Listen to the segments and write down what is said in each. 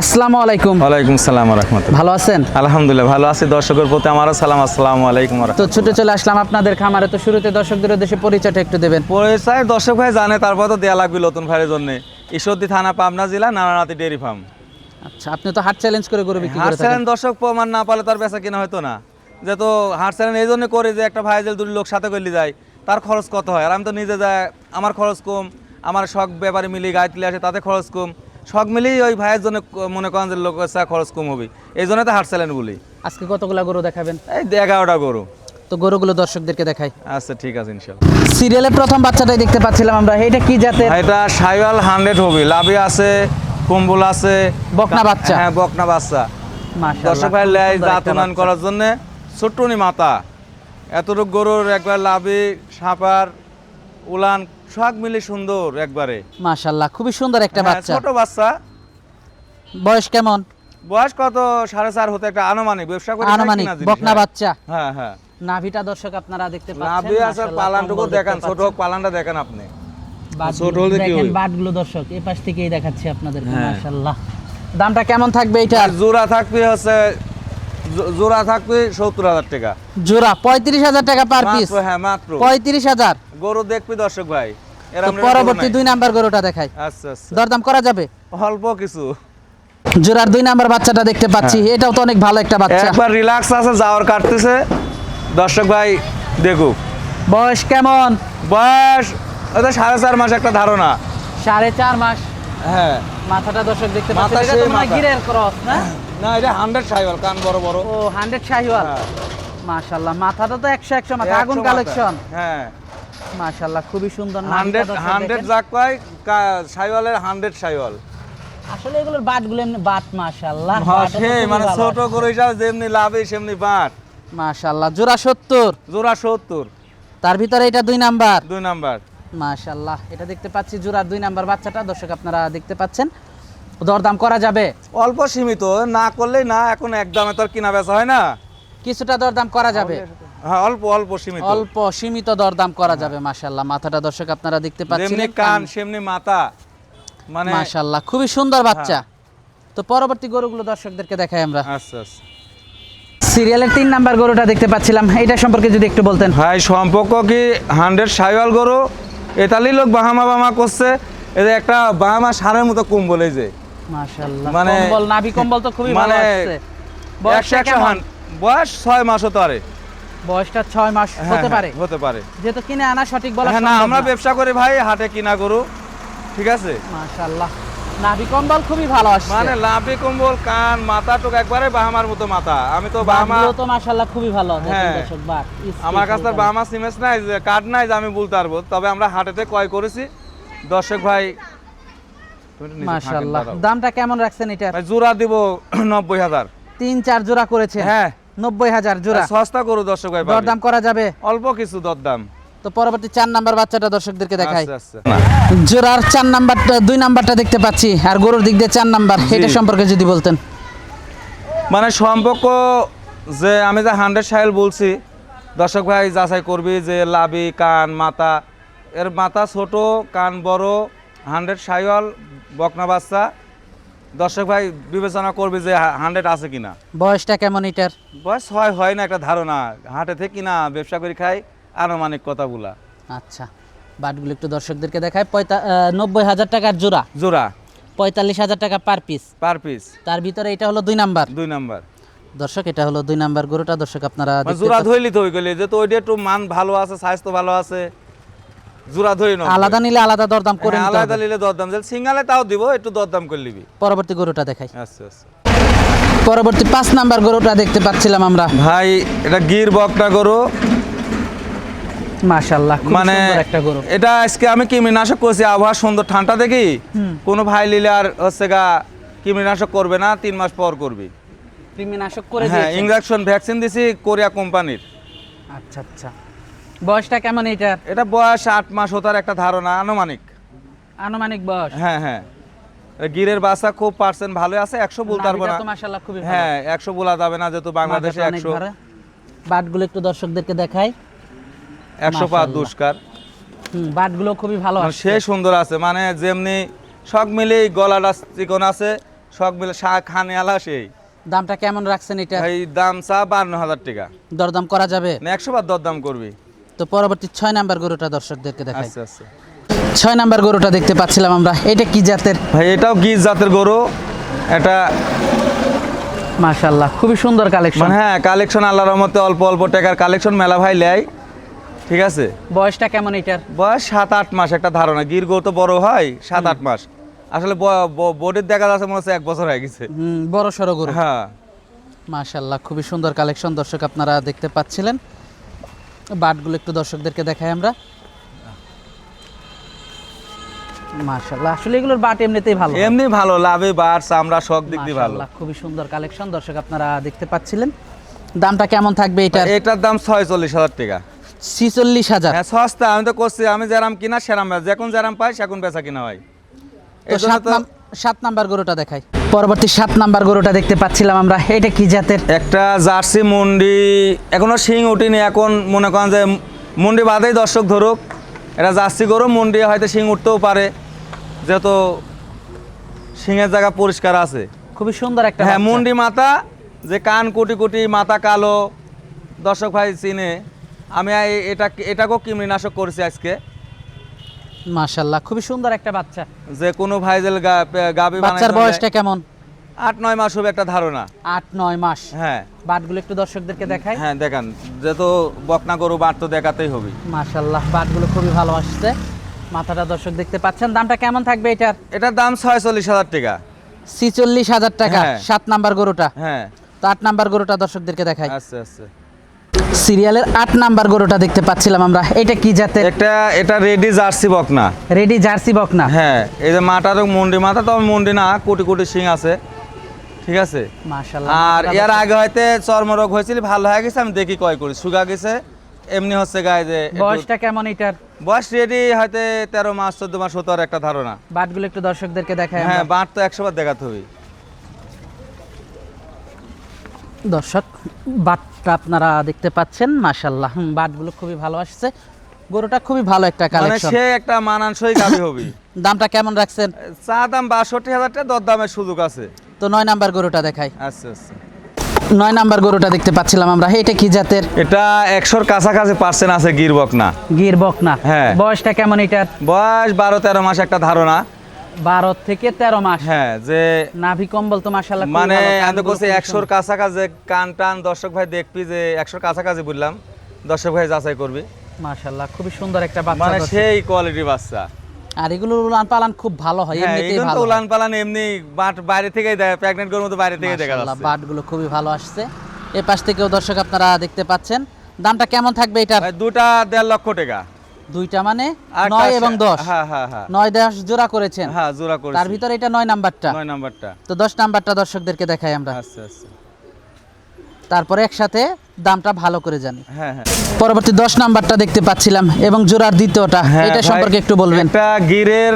আসসালামু আলাইকুম। ওয়ালাইকুম সালাম রহমতুল্লাহ। ভালো আছেন? আলহামদুলিল্লাহ ভালো আছি। দর্শকের প্রতি আমারও সালাম আসসালামু আলাইকুম তো ছুটে চলে আসলাম আপনাদের খামারে। তো শুরুতে দর্শকদের উদ্দেশ্যে পরিচয়টা একটু দেবেন। পরিচয় দর্শক ভাই জানে তারপর তো দেয়া লাগবে নতুন ভাইয়ের জন্য। ঈশ্বরদী থানা পাবনা জেলা নারায়ণাতি ডেয়ারি ফার্ম। আচ্ছা আপনি তো হাট চ্যালেঞ্জ করে গরু বিক্রি হাট চ্যালেঞ্জ দর্শক প্রমাণ না পালে তার বেচা কিনা হয়তো না। যেহেতু হাট চ্যালেঞ্জ এই জন্য করে যে একটা ভাই যে দুটি লোক সাথে করলে যায় তার খরচ কত হয়? আর আমি তো নিজে যাই আমার খরচ কম আমার শখ ব্যাপারে মিলি গায়ে তুলে আসে তাতে খরচ কম। শখ মিলিয়ে ওই ভাইয়ের জন্য মনে করেন যে লোক খরচ কম হবে। এই জন্য তো হাট বলি। আজকে কতগুলা গরু দেখাবেন? এই এগারোটা গরু। তো গরুগুলো দর্শকদেরকে দেখাই। আচ্ছা ঠিক আছে ইনশাল্লাহ। সিরিয়ালের প্রথম বাচ্চাটাই দেখতে পাচ্ছিলাম আমরা। এটা কি জাতের? এটা সাইওয়াল হান্ড্রেড হবে। লাভি আছে কম্বল আছে। বকনা বাচ্চা। হ্যাঁ বকনা বাচ্চা। দর্শক ভাই লাই জাত উন্নয়ন করার জন্য ছোট্টনি মাথা। এতটুক গরুর একবার লাভি সাপার উলান সব মিলে সুন্দর একবারে। মাশাআল্লাহ খুবই সুন্দর একটা হ্যাঁ, বাচ্চা। ছোট বাচ্চা। বয়স কেমন? বয়স কত? সাড়ে চার হতে একটা আনুমানিক ব্যবসা করে আনুমানিক বকনা হ্যাঁ। বাচ্চা। হ্যাঁ হ্যাঁ। নাভিটা দর্শক আপনারা দেখতে পাচ্ছেন লাভি আছে পালানটুকু দেখান ছোট হোক পালানটা দেখেন আপনি। ছোট হলে কি দেখেন হবে? বাটগুলো দর্শক এই পাশ থেকেই দেখাচ্ছি আপনাদের হ্যাঁ। মাশাআল্লাহ। দামটা কেমন থাকবে এটা জোড়া থাকবে হচ্ছে জোড়া থাকবে সত্তর হাজার টাকা। জোড়া পঁয়ত্রিশ হাজার টাকা পার পিস। হ্যাঁ মাত্র। পঁয়ত্রিশ হাজার। গরু দেখবি দর্শক ভাই। পরবর্তী দুই নাম্বার গরুটা দেখাই। আচ্ছা আচ্ছা। দরদাম করা যাবে? অল্প কিছু। জোড়ার দুই নাম্বার বাচ্চাটা দেখতে পাচ্ছি। হ্যাঁ। এটাও তো অনেক ভালো একটা বাচ্চা। একবার রিল্যাক্স আছে যাওয়ার কাটতেছে। দর্শক ভাই দেখুক। বয়স কেমন? বয়স ওটা সাড়ে চার মাস একটা ধারণা। সাড়ে চার মাস? হ্যাঁ। মাথাটা দর্শক দেখতে পাচ্ছেন এটা তো মনে। গিরের ক্রস না? না এটা হান্ড্রেড সাইবার কান বড় বড়। ও হান্ড্রেড শাহিওয়াল হ্যাঁ। মাথাটা তো একশো একশো মাথা আগুন কালেকশন হ্যাঁ। মাশাল্লাহ খুবই সুন্দর নামটা হান্ড্রেড দর্শক হান্ড্রেড দেখেন। যাক সাইওয়ালের হান্ড্রেড সাইওয়াল। আসলে এগুলোর বাটগুলো এমনি বাট মাশাল্লাহ সেই মানে ছোট গরু হিসাবে যেমনি লাভে সেমনি বাট মাশাল্লাহ জোড়া সত্তর। জোড়া সত্তর। তার ভিতরে এটা দুই নাম্বার। দুই নাম্বার। মাশাল্লাহ এটা দেখতে পাচ্ছি জোড়ার দুই নাম্বার বাচ্চাটা দর্শক আপনারা দেখতে পাচ্ছেন। দরদাম করা যাবে। অল্প সীমিত না করলেই না এখন একদমে তো আর কিনা বেচা হয় না। কিছুটা দরদাম করা যাবে। হ্যাঁ অল্প অল্প সীমিত। অল্প সীমিত দরদাম করা যাবে মাথাটা দর্শক আপনারা দেখতে পাচ্ছেন যেমনি কান সেমনি মাথা। মানে খুবই সুন্দর বাচ্চা। তো পরবর্তী গরুগুলো দর্শকদেরকে দেখাই আমরা। আচ্ছা আচ্ছা সিরিয়ালের তিন নাম্বার গরুটা দেখতে পাচ্ছিলাম। এটা সম্পর্কে যদি একটু বলতেন। ভাই সম্পর্ক কি? হান্ড্রেড সাইওয়াল গরু। এতালি লোক বাহামা বামা করছে। যে একটা বাহামা সারের মতো কম্বল এই যে। মানে- কম্বল নাভি কম্বল তো খুবই ভালো মানে বয়স ছয় মাস হতে পারে। বয়সটা ছয় মাস হ্যাঁ, হতে হ্যাঁ, পারে। হতে পারে। যেহেতু কিনে আনা সঠিক বলা হ্যাঁ না আমরা ব্যবসা করি ভাই হাটে কিনা গরু ঠিক আছে? নাভি কম্বল খুবই ভালো আসছে। মানে কম্বল কান মাথা টুক একবারে বাহামার মতো মাথা। আমি তো বাহামা তো খুবই ভালো। দর্শক আমার কাছে বাহামা সিমেন্স নাই যে কার্ড নাই যে আমি বলতে পারব তবে আমরা হাটেতে ক্রয় করেছি। দর্শক ভাই মাশাল্লাহ দামটা কেমন রাখছেন এটা? জোড়া দিব নব্বই হাজার। তিন চার জোড়া করেছে হ্যাঁ। নব্বই হাজার জোড়া। সস্তা করু দর্শক ভাই দরদাম করা যাবে। অল্প কিছু দরদাম। তো পরবর্তী চার নাম্বার বাচ্চাটা দর্শকদেরকে দেখাই। আচ্ছা, আচ্ছা। জোড়ার চার নাম্বারটা দুই নাম্বারটা দেখতে পাচ্ছি। আর গরুর দিক দিয়ে চার নাম্বার এটা সম্পর্কে যদি বলতেন। মানে সম্পর্ক যে আমি যে হান্ড্রেড সাইল বলছি দর্শক ভাই যাচাই করবি যে লাভি কান মাথা। এর মাথা ছোট কান বড় হান্ড্রেড সাইওয়াল বকনা বাচ্চা। দর্শক ভাই বিবেচনা করবি যে হান্ড্রেড আছে কিনা। বয়সটা কেমন এটার? বয়স হয় হয় না একটা ধারণা। হাটে থেকে কিনা ব্যবসা করে খাই আনুমানিক কথাগুলা। আচ্ছা বাটগুলো একটু দর্শকদেরকে দেখায় পঁয়তা নব্বই হাজার টাকার জোড়া। জোড়া। পঁয়তাল্লিশ হাজার টাকা পার পিস পার পিস তার ভিতরে এটা হলো দুই নাম্বার। দুই নাম্বার। দর্শক এটা হলো দুই নাম্বার গরুটা। দর্শক আপনারা মানে জোড়া। ধইলি তো ওই গেলে যে তো ওইটা একটু মান ভালো আছে স্বাস্থ্য ভালো আছে জোড়া ধরি না আলাদা নিলে আলাদা দরদাম করে হ্যাঁ, নিতে আলাদা নিলে দরদাম। যে সিঙ্গালে তাও দিব একটু দরদাম করে নিবি। পরবর্তী গরুটা দেখাই। আচ্ছা আচ্ছা। পরবর্তী পাঁচ নাম্বার গরুটা দেখতে পাচ্ছিলাম আমরা। ভাই এটা গির বকটা গরু। মাশাল্লাহ মানে একটা গরু। এটা আজকে আমি কৃমিনাশক করছি আবহাওয়া সুন্দর ঠান্ডা দেখি? কোনো ভাই নিলে আর হচ্ছে গা কৃমিনাশক করবে না তিন মাস পর করবি। কৃমিনাশক করে হ্যাঁ ইঞ্জেকশন ভ্যাকসিন দিছি কোরিয়া কোম্পানির। আচ্ছা আচ্ছা। বয়সটা কেমন এটার এটা বয়স আট মাস হতার একটা ধারণা আনুমানিক। আনুমানিক বয়স? হ্যাঁ হ্যাঁ। গিরের বাসা খুব পার্সেন্ট ভালো আছে একশো বলতে পারব না। হ্যাঁ একশো বলা যাবে না যেহেতু বাংলাদেশে একশো। বাটগুলো একটু দর্শকদেরকে দেখাই। একশো পাঁচ দুষ্কার। বাটগুলো খুবই ভালো মানে সে সুন্দর আছে মানে যেমনি সব মিলেই গলাটা চিকন আছে সব মিলে শাক খানে আলা সেই। দামটা কেমন রাখছেন এটা? ভাই দাম চা বান্ন হাজার টাকা। দরদাম করা যাবে? একশো বার দরদাম করবি। তো পরবর্তী ছয় নাম্বার গরুটা দর্শকদেরকে দেখাই। আচ্ছা আচ্ছা ছয় নাম্বার গরুটা দেখতে পাচ্ছিলাম আমরা। এটা কি জাতের? ভাই এটাও গিজ জাতের গরু? এটা মাশাল্লাহ খুবই সুন্দর কালেকশন। মানে হ্যাঁ কালেকশন আল্লাহর রহমতে অল্প অল্প টাকার কালেকশন মেলা ভাই লেয়। ঠিক আছে? বয়সটা কেমন এটার? বয়স সাত আট মাস একটা ধারণা। গির গরু তো বড় হয় সাত আট মাস। আসলে বোর্ডের দেখা যাচ্ছে মনে হচ্ছে এক বছর হয়ে গেছে। হুম, বড় সড়ো গরু। হ্যাঁ। মাশাল্লাহ খুবই সুন্দর কালেকশন দর্শক আপনারা দেখতে পাচ্ছিলেন। বাটগুলো একটু দর্শকদেরকে দেখাই আমরা। মাশাল্লাহ আসলে এগুলোর বাট এমনিতেই ভালো। এমনি ভালো লাভে চামড়া সব দিক দিয়ে ভালো। খুবই সুন্দর কালেকশন দর্শক আপনারা দেখতে পাচ্ছিলেন। দামটা কেমন থাকবে এটার? এটার দাম ছয় চল্লিশ হাজার টাকা। ছিচল্লিশ হাজার। হ্যাঁ সস্তা আমি তো করছি আমি যেরাম কিনা সেরাম। যখন যেরাম পাই সেখন বেচা কিনা হয়। সাত নাম্বার গরুটা দেখাই। পরবর্তী সাত নাম্বার গরুটা দেখতে পাচ্ছিলাম আমরা। এটা কি জাতের? একটা জার্সি মুন্ডি এখনও শিং উঠিনি এখন মনে করেন যে মুন্ডি বাদেই দর্শক ধরুক। এটা জার্সি গরু মুন্ডি হয়তো শিং উঠতেও পারে যেহেতু শিঙের জায়গা পরিষ্কার আছে। খুবই সুন্দর একটা হ্যাঁ। মুন্ডি মাথা যে কান কোটি কোটি মাথা কালো দর্শক ভাই চিনে। আমি এটা এটাকেও কৃমিনাশক করেছি আজকে। মাশাল্লাহ খুবই সুন্দর একটা বাচ্চা। যে কোনো ভাইজেল গাবি বাচ্চার বয়সটা কেমন? আট নয় মাস হবে একটা ধারণা। আট নয় মাস। হ্যাঁ। বাটগুলো একটু দর্শকদেরকে দেখাই। হ্যাঁ দেখান। যেহেতু বকনা গরু বাট তো দেখাতেই হবে। মাশাল্লাহ বাটগুলো খুবই ভালো আসছে। মাথাটা দর্শক দেখতে পাচ্ছেন। দামটা কেমন থাকবে এটার? এটার দাম ছয় চল্লিশ হাজার টাকা। ছিচল্লিশ হাজার টাকা হ্যাঁ। সাত নাম্বার গরুটা। হ্যাঁ। তো আট নাম্বার গরুটা দর্শকদেরকে দেখাই। আচ্ছা আচ্ছা। সিরিয়ালের আট নাম্বার গরুটা দেখতে পাচ্ছিলাম আমরা। এটা কি জাতের? একটা এটা রেডি জার্সি বকনা। রেডি জার্সি বকনা? হ্যাঁ এই যে মাটার মুন্ডি মাথা তবে মুন্ডি না কোটি কোটি শিং আছে। ঠিক আছে? মাশাল্লাহ আর এর আগে হয়তো চর্মরোগ হয়েছিল ভালো হয়ে গেছে আমি দেখি কয় করি সুগা গেছে এমনি হচ্ছে গায়ে যে বয়সটা কেমন এটার? বয়স রেডি হয়তো তেরো মাস চোদ্দ মাস হতো একটা ধারণা। বাটগুলো একটু দর্শকদেরকে দেখাই হ্যাঁ। বাট তো একশো বার দেখাতে হবে। দর্শক বাটটা আপনারা দেখতে পাচ্ছেন মাশাল্লাহ বাটগুলো খুবই ভালো আসছে। গরুটা খুবই ভালো একটা মানে কালেকশন সে একটা মানানসই গাবি হবে। দামটা কেমন রাখছেন? চা দাম বাষট্টি হাজার টাকা দর দামের সুযোগ আছে। তো নয় নাম্বার গরুটা দেখাই। আচ্ছা আচ্ছা। নয় নাম্বার গরুটা দেখতে পাচ্ছিলাম আমরা। এটা কি জাতের? এটা একশোর কাছাকাছি পার্সেন্ট আছে গিরবক না গির বকনা হ্যাঁ। বয়সটা কেমন এটার? বয়স বারো তেরো মাস একটা ধারণা। বারো থেকে তেরো মাস। হ্যাঁ যে নাভি কম্বল তো মাসাল্লাহ মানে আমি তো বলছি একশোর কাছাকাছি কান টান দর্শক ভাই দেখবি যে একশোর কাছাকাছি বললাম দর্শক ভাই যাচাই করবি। খুবই সুন্দর একটা বাচ্চা মানে সেই কোয়ালিটি বাচ্চা। আর এগুলো উলান পালান খুব ভালো হয় হ্যাঁ এমনিতেই ভালো। উলান পালান এমনি বাট বাইরে থেকেই দেয় প্রেগনেন্ট গরুর মতো বাইরে থেকে দেখা যাচ্ছে। বাটগুলো খুবই ভালো আসছে। এ পাশ থেকেও দর্শক আপনারা দেখতে পাচ্ছেন। দামটা কেমন থাকবে এটার? দুটা দেড় লক্ষ টাকা। দুইটা মানে এবং দশ। হ্যাঁ হ্যাঁ হ্যাঁ। জোড়া করেছেন। হ্যাঁ জোড়া তার ভিতরে এটা নাম্বারটা। নাম্বারটা। তো দশ নাম্বারটা দর্শকদেরকে দেখাই আমরা। আচ্ছা আচ্ছা। তারপরে একসাথে দামটা ভালো করে জানি। হ্যাঁ হ্যাঁ। পরবর্তী দশ নাম্বারটা দেখতে পাচ্ছিলাম এবং জোড়ার দ্বিতীয়টা। এটা সম্পর্কে একটু বলবেন। গিরের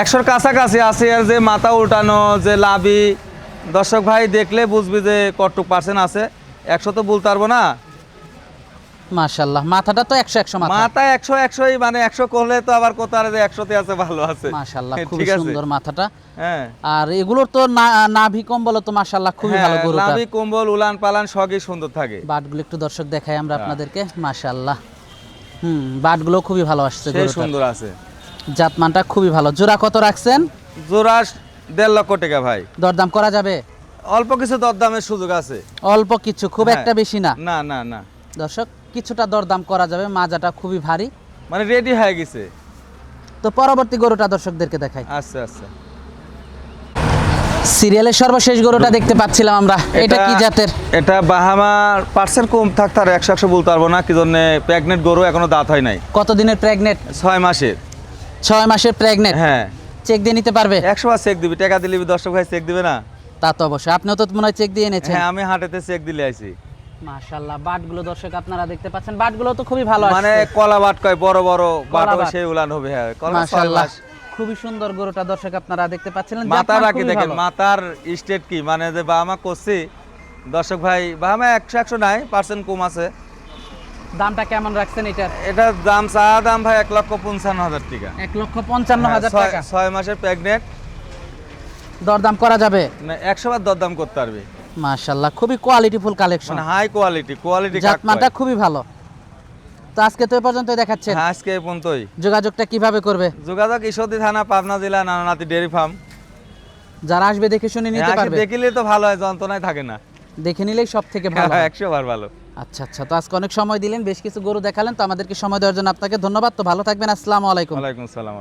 একশোর কাছাকাছি আছে আর যে মাথা উল্টানো যে লাভি দর্শক ভাই দেখলে বুঝবি যে কটুক পার্সেন্ট আছে। একশো তো বলতে পারব না। মাশাল্লাহ মাথাটা তো একশো একশো মাথা। মাথা একশো একশোই মানে একশো করলে তো আবার কোথাও যে একশোতে আছে ভালো আছে। মাশাল্লাহ খুবই সুন্দর মাথাটা। হ্যাঁ। আর এগুলোর তো নাভি কম্বল তো মাশাল্লাহ খুবই ভালো হ্যাঁ, গরুটা লাভি কম্বল উলান পালান সবই সুন্দর থাকে। বাটগুলো একটু দর্শক দেখাই আমরা হ্যাঁ। আপনাদেরকে মাশাল্লাহ হুম বাটগুলো খুবই ভালো আসছে সেই গরুটার। সুন্দর আছে। জাতমানটা খুবই ভালো। জোড়া কত রাখছেন? জোড়া দেড় লক্ষ টাকা ভাই। দরদাম করা যাবে? অল্প কিছু দরদামের সুযোগ আছে। অল্প কিছু খুব হ্যাঁ। একটা বেশি না? না না না। দর্শক কিছুটা দরদাম করা যাবে মাজাটা খুবই ভারী। মানে রেডি হয়ে গেছে? তো পরবর্তী গরুটা দর্শকদেরকে দেখাই। আচ্ছা আচ্ছা। সিরিয়ালের সর্বশেষ গরুটা দেখতে পাচ্ছিলাম আমরা। এটা কি জাতের? এটা বাহামার পার্সেন্ট কম থাকতে আর একশো একশো বলতে পারব না কি জন্য প্রেগনেন্ট গরু এখনও দাঁত হয় নাই। কত দিনের প্রেগনেন্ট ছয় মাসের। ছয় মাসের প্রেগনেন্ট হ্যাঁ। চেক দিয়ে নিতে পারবে? একশো বার চেক দিবি টাকা দিলে দর্শক ভাই চেক দিবে না? তা তো অবশ্যই। আপনিও তো মনে হয় চেক দিয়ে এনেছেন। হ্যাঁ আমি হাটেতে চেক দিলে আইছি। মাশাল্লাহ বাটগুলো দর্শক আপনারা দেখতে পাচ্ছেন বাটগুলো তো খুবই ভালো মানে মানে কলা বাট কয় বড় বড় বাট। সেই উলান হবে হ্যাঁ কলা ছয় খুবই সুন্দর গরুটা দর্শক আপনারা দেখতে পাচ্ছিলেন দেখেন। মাথার স্টেট কি? মানে যে করছি দর্শক ভাই বাহামা একশো একশো নাই পার্সেন্ট কম আছে। দামটা কেমন রাখছেন এটার? এটার দাম চা দাম ভাই এক লক্ষ পঞ্চান্ন হাজার টাকা। এক লক্ষ পঞ্চান্ন হ্যাঁ, হাজার টাকা। ছয় মাসের প্রেগনেন্ট দরদাম করা যাবে? না একশো বার দরদাম করতে পারবি। মাশাল্লাহ খুবই qualityful collection high quality quality জাতমানটা খুবই ভালো। তো আজকে তো পর্যন্ত দেখাচ্ছেন হ্যাঁ আজকে পর্যন্তই। যোগাযোগটা কীভাবে করবে? যোগাযোগ ঈশ্বরদী থানা পাবনা জেলা নানানাতি ডেয়ারি ফার্ম। যারা আসবে দেখে শুনে নিতে পারবে। দেখিলে তো ভালো হয় যন্ত্রণায় থাকে না। দেখে নিলেই সব থেকে ভালো হয়। একশো বার ভালো। আচ্ছা আচ্ছা তো আজকে অনেক সময় দিলেন বেশ কিছু গরু দেখালেন তো আমাদেরকে সময় দেওয়ার জন্য আপনাকে ধন্যবাদ। তো ভালো থাকবেন আসসালামু আলাইকুম। ওয়ালাইকুম সালাম